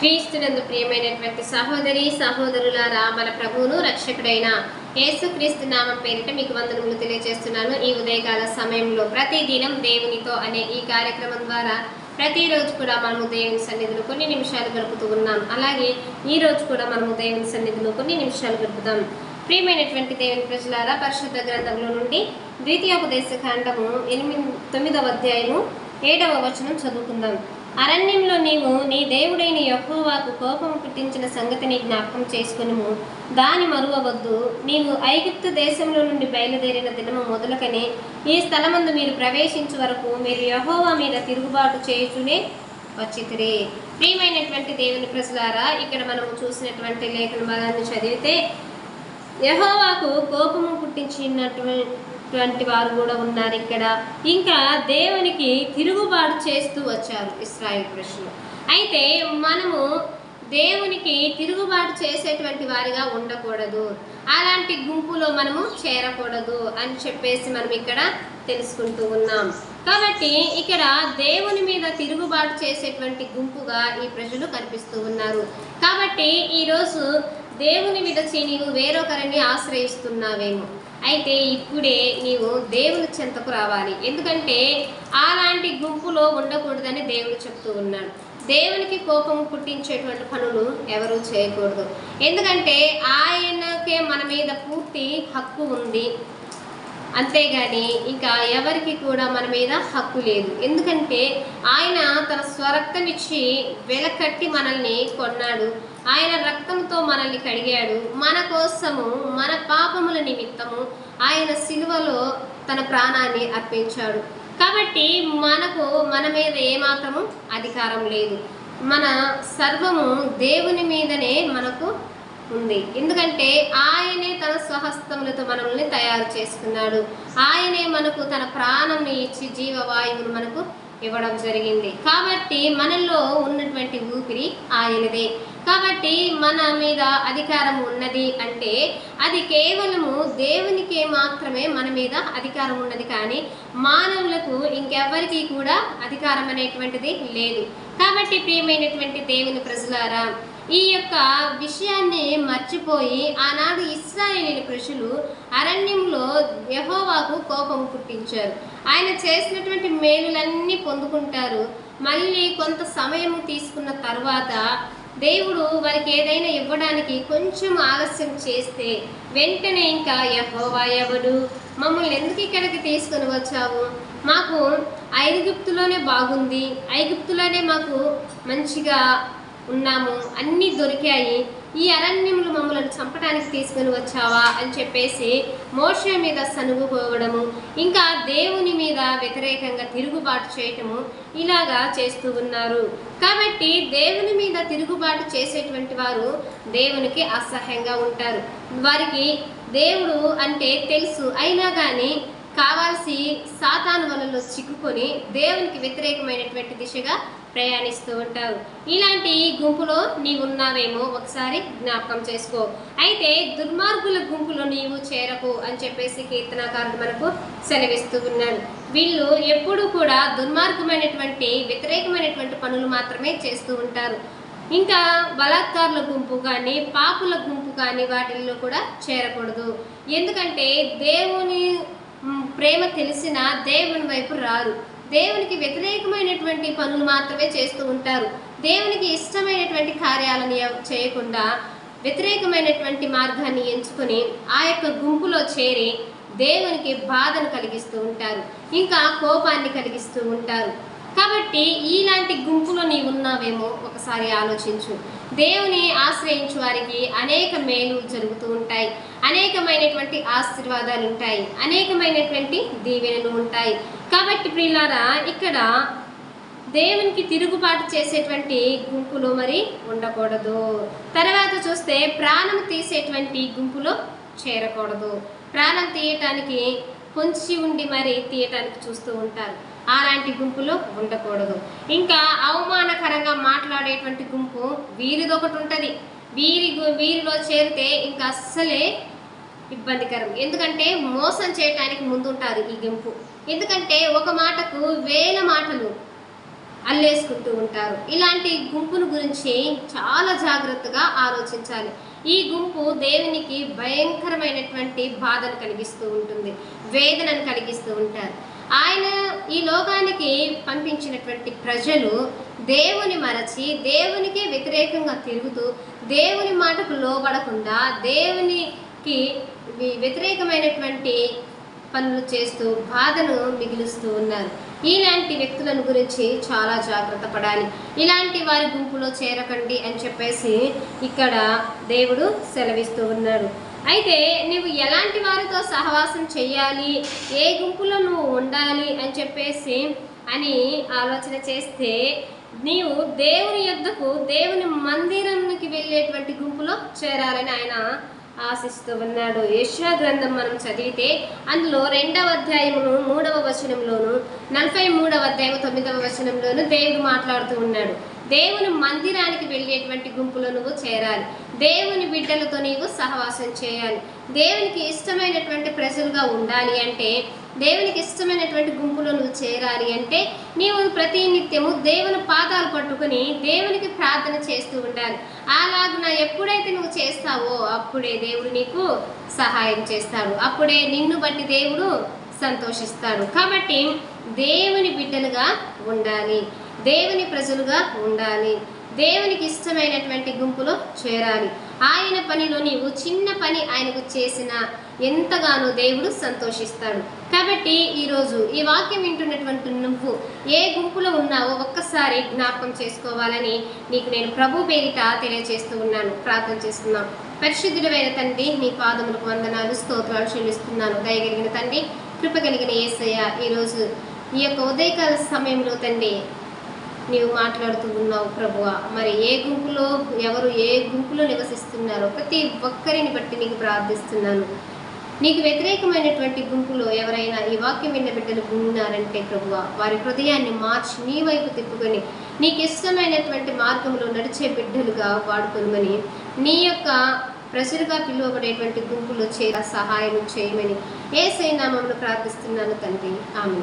క్రీస్తునందు ప్రియమైనటువంటి సహోదరి సహోదరులారా మన ప్రభువును రక్షకుడైన యేసుక్రీస్తు నామం పేరిట మీకు వందనములు తెలియజేస్తున్నాను. ఈ ఉదయకాల సమయంలో ప్రతి దినం దేవునితో అనే ఈ కార్యక్రమం ద్వారా ప్రతిరోజు కూడా మనము దేవుని సన్నిధిలో కొన్ని నిమిషాలు గడుపుతూ ఉన్నాం. అలాగే ఈ రోజు కూడా మనము దేవుని సన్నిధిలో కొన్ని నిమిషాలు గడుపుతాం. ప్రియమైనటువంటి దేవుని ప్రజలారా పరిశుద్ధ గ్రంథంలో నుండి ద్వితీయోపదేశ కాండము ఎనిమిది తొమ్మిదవ అధ్యాయము ఏడవ వచనం చదువుకుందాం. అరణ్యంలో నీవు నీ దేవుడైన యహోవాకు కోపం పుట్టించిన సంగతిని జ్ఞాపకం చేసుకునుము. దాని మరువవద్దు. నీవు ఐగుప్తు దేశంలో నుండి బయలుదేరిన దినము మొదలుకని ఈ స్థలమందు మీరు ప్రవేశించు వరకు మీరు యహోవా మీద తిరుగుబాటు చేయుచునే వచ్చితిరి. ప్రియమైనటువంటి దేవుని ప్రజలారా ఇక్కడ మనము చూసినటువంటి లేఖన భాగాన్ని చదివితే యహోవాకు కోపము పుట్టించినటువంటి వారు కూడా ఉన్నారు ఇక్కడ. ఇంకా దేవునికి తిరుగుబాటు చేస్తూ వచ్చారు ఇస్రాయిల్ ప్రశ్నలు అయితే మనము దేవునికి తిరుగుబాటు చేసేటువంటి వారిగా ఉండకూడదు. అలాంటి గుంపులో మనము చేరకూడదు అని చెప్పేసి మనం ఇక్కడ తెలుసుకుంటూ ఉన్నాం. కాబట్టి ఇక్కడ దేవుని మీద తిరుగుబాటు చేసేటువంటి గుంపుగా ఈ ప్రజలు కనిపిస్తూ ఉన్నారు. కాబట్టి ఈరోజు దేవుని విడచి నీవు వేరొకరిని ఆశ్రయిస్తున్నావేమో. అయితే ఇప్పుడే నీవు దేవుని చెంతకు రావాలి. ఎందుకంటే అలాంటి గుంపులో ఉండకూడదని దేవుడు చెప్తూ ఉన్నాడు. దేవునికి కోపం పుట్టించేటువంటి పనులు ఎవరూ చేయకూడదు. ఎందుకంటే ఆయనకే మన మీద పూర్తి హక్కు ఉంది. అంతేగాని ఇంకా ఎవరికి కూడా మన మీద హక్కు లేదు. ఎందుకంటే ఆయన తన స్వరక్తమిచ్చి వెలకట్టి మనల్ని కొన్నాడు. ఆయన రక్తంతో మనల్ని కడిగాడు. మన కోసము మన పాపముల నిమిత్తము ఆయన సిలువలో తన ప్రాణాన్ని అర్పించాడు. కాబట్టి మనకు మన మీద ఏమాత్రము అధికారం లేదు. మన సర్వము దేవుని మీదనే మనకు ఉంది. ఎందుకంటే ఆయనే తన స్వహస్తములతో మనల్ని తయారు చేసుకున్నాడు. ఆయనే మనకు తన ప్రాణంని ఇచ్చి జీవవాయువును మనకు ఇవ్వడం జరిగింది. కాబట్టి మనలో ఉన్నటువంటి ఊపిరి ఆయనదే. కాబట్టి మన మీద అధికారం ఉన్నది అంటే అది కేవలము దేవునికే మాత్రమే మన మీద అధికారం ఉన్నది కానీ మానవులకు ఇంకెవ్వరికీ కూడా అధికారం అనేటువంటిది లేదు. కాబట్టి ప్రియమైనటువంటి దేవుని ప్రజలారా ఈ యొక్క విషయాన్ని మర్చిపోయి ఆనాడు ఇస్రాయేలీ పురుషులు అరణ్యంలో యహోవాకు కోపం పుట్టించారు. ఆయన చేసినటువంటి మేలులన్నీ పొందుకుంటారు. మళ్ళీ కొంత సమయం తీసుకున్న తర్వాత దేవుడు వారికి ఏదైనా ఇవ్వడానికి కొంచెం ఆలస్యం చేస్తే వెంటనే ఇంకా యహోవా ఎవడు? మమ్మల్ని ఎందుకు ఇక్కడికి తీసుకొని వచ్చావు? మాకు ఐగుప్తులోనే బాగుంది. ఐగుప్తులోనే మాకు మంచిగా ఉన్నాము. అన్నీ దొరికాయి. ఈ అరణ్యములు మమ్మలను చంపడానికి తీసుకొని వచ్చావా అని చెప్పేసి మోషే మీద సనుగుపోవడము ఇంకా దేవుని మీద వ్యతిరేకంగా తిరుగుబాటు చేయటము ఇలాగా చేస్తూ ఉన్నారు. కాబట్టి దేవుని మీద తిరుగుబాటు చేసేటువంటి వారు దేవునికి అసహ్యంగా ఉంటారు. వారికి దేవుడు అంటే తెలుసు. అయినా కానీ కావాల్సి సాతాను వలలో చిక్కుకొని దేవునికి వ్యతిరేకమైనటువంటి దిశగా ప్రయాణిస్తూ ఉంటారు ఇలాంటి గుంపులో నీవు ఉన్నావేమో ఒకసారి జ్ఞాపకం చేసుకో. అయితే దుర్మార్గుల గుంపులో నీవు చేరకు అని చెప్పేసి కీర్తనాకారుడు మనకు సెలవిస్తూ ఉన్నాడు. వీళ్ళు ఎప్పుడూ కూడా దుర్మార్గమైనటువంటి వ్యతిరేకమైనటువంటి పనులు మాత్రమే చేస్తూ ఉంటారు. ఇంకా బలాత్కారుల గుంపు కానీ పాపుల గుంపు కానీ వాటిల్లో కూడా చేరకూడదు. ఎందుకంటే దేవుని ప్రేమ తెలిసిన దేవుని వైపు రారు. దేవునికి వ్యతిరేకమైనటువంటి పనులు మాత్రమే చేస్తూ ఉంటారు. దేవునికి ఇష్టమైనటువంటి కార్యాలను చేయకుండా వ్యతిరేకమైనటువంటి మార్గాన్ని ఎంచుకొని ఆ యొక్క గుంపులో చేరి దేవునికి బాధను కలిగిస్తూ ఉంటారు. ఇంకా కోపాన్ని కలిగిస్తూ ఉంటారు. కాబట్టి ఇలాంటి గుంపులో నీవు ఉన్నావేమో ఒకసారి ఆలోచించు. దేవుని ఆశ్రయించు వారికి అనేక మేలు జరుగుతూ ఉంటాయి. అనేకమైనటువంటి ఆశీర్వాదాలు ఉంటాయి అనేకమైనటువంటి దీవెనలు ఉంటాయి కాబట్టి ప్రియులారా ఇక్కడ దేవునికి తిరుగుబాటు చేసేటువంటి గుంపులో మరి ఉండకూడదు. తర్వాత చూస్తే ప్రాణం తీసేటువంటి గుంపులో చేరకూడదు. ప్రాణం తీయటానికి పొంచి ఉండి మరి తీయటానికి చూస్తూ ఉంటారు. అలాంటి గుంపులో ఉండకూడదు. ఇంకా అవమానకరంగా మాట్లాడేటువంటి గుంపు వీరిదొకటి ఉంటుంది వీరి గు- వీరిలో చేరితే ఇంకా అస్సలే ఇబ్బందికరం. ఎందుకంటే మోసం చేయటానికి ముందుంటారు ఈ గుంపు. ఎందుకంటే ఒక మాటకు వేల మాటలు అల్లేసుకుంటూ ఉంటారు. ఇలాంటి గుంపును గురించి చాలా జాగ్రత్తగా ఆలోచించాలి. ఈ గుంపు దేవునికి భయంకరమైనటువంటి బాధను కలిగిస్తూ ఉంటుంది వేదనను కలిగిస్తూ ఉంటారు. ఆయన ఈ లోకానికి పంపించినటువంటి ప్రజలు దేవుని మరచి దేవునికి వ్యతిరేకంగా తిరుగుతూ దేవుని మాటకు లోబడకుండా దేవునికి వ్యతిరేకమైనటువంటి పనులు చేస్తూ బాధను మిగులుస్తూ ఉన్నారు. ఇలాంటి వ్యక్తులను గురించి చాలా జాగ్రత్త పడాలి. ఇలాంటి వారి గుంపులో చేరకండి అని చెప్పేసి ఇక్కడ దేవుడు సెలవిస్తూ ఉన్నాడు. అయితే నువ్వు ఎలాంటి వారితో సహవాసం చేయాలి ఏ గుంపులో నువ్వు ఉండాలి అని చెప్పేసి అని ఆలోచన చేస్తే నీవు దేవుని యొద్దకు దేవుని మందిరానికి వెళ్ళేటువంటి గుంపులో చేరాలని ఆయన ఆశిస్తూ ఉన్నాడు. యెషయా గ్రంథం మనం చదివితే అందులో రెండవ అధ్యాయమును మూడవ వచనంలోను నలభై మూడవ అధ్యాయము తొమ్మిదవ వచనంలోను దేవుడు మాట్లాడుతూ ఉన్నాడు. దేవుని మందిరానికి వెళ్ళేటువంటి గుంపులో నువ్వు చేరాలి. దేవుని బిడ్డలతో నీవు సహవాసం చేయాలి. దేవునికి ఇష్టమైనటువంటి ప్రజలుగా ఉండాలి అంటే దేవునికి ఇష్టమైనటువంటి గుంపులో నువ్వు చేరాలి అంటే నీవు ప్రతి నిత్యము దేవుని పాదాలు పట్టుకుని దేవునికి ప్రార్థన చేస్తూ ఉండాలి. అలాగున ఎప్పుడైతే నువ్వు చేస్తావో అప్పుడే దేవుడు నీకు సహాయం చేస్తాడు. అప్పుడే నిన్ను బట్టి దేవుడు సంతోషిస్తాడు. కాబట్టి దేవుని బిడ్డలుగా ఉండాలి. దేవుని ప్రజలుగా ఉండాలి. దేవునికి ఇష్టమైనటువంటి గుంపులో చేరాలి. ఆయన పనిలో నీవు చిన్న పని ఆయనకు చేసిన ఎంతగానో దేవుడు సంతోషిస్తాడు. కాబట్టి ఈరోజు ఈ వాక్యం వింటున్నటువంటి నువ్వు ఏ గుంపులో ఉన్నావో ఒక్కసారి జ్ఞాపకం చేసుకోవాలని నీకు నేను ప్రభు పేరిట తెలియజేస్తూ ఉన్నాను. ప్రార్థన చేస్తున్నాను పరిశుద్ధుడమైన తండ్రి నీ పాదములకు వందనాలు స్తోత్రాలు చెల్లిస్తున్నాను. దయగలిగిన తండ్రి కృప కలిగిన ఏసయ్య ఈరోజు ఈ యొక్క ఉదయకాల సమయంలో తండ్రి నీవు మాట్లాడుతూ ఉన్నావు ప్రభువ. మరి ఏ గుంపులో ఎవరు ఏ గుంపులో నివసిస్తున్నారో ప్రతి ఒక్కరిని బట్టి నీకు ప్రార్థిస్తున్నాను. నీకు వ్యతిరేకమైనటువంటి గుంపులో ఎవరైనా ఈ వాక్యం విన్న బిడ్డలు ఉన్నారంటే ప్రభువ వారి హృదయాన్ని మార్చి నీ వైపు తిప్పుకొని నీకు ఇష్టమైనటువంటి మార్గంలో నడిచే బిడ్డలుగా వాడుకోమని నీ యొక్క ప్రజలుగా పిలువబడేటువంటి గుంపులో చేర సహాయం చేయమని ఏ సైనామంలో ప్రార్థిస్తున్నాను తండ్రి. ఆమె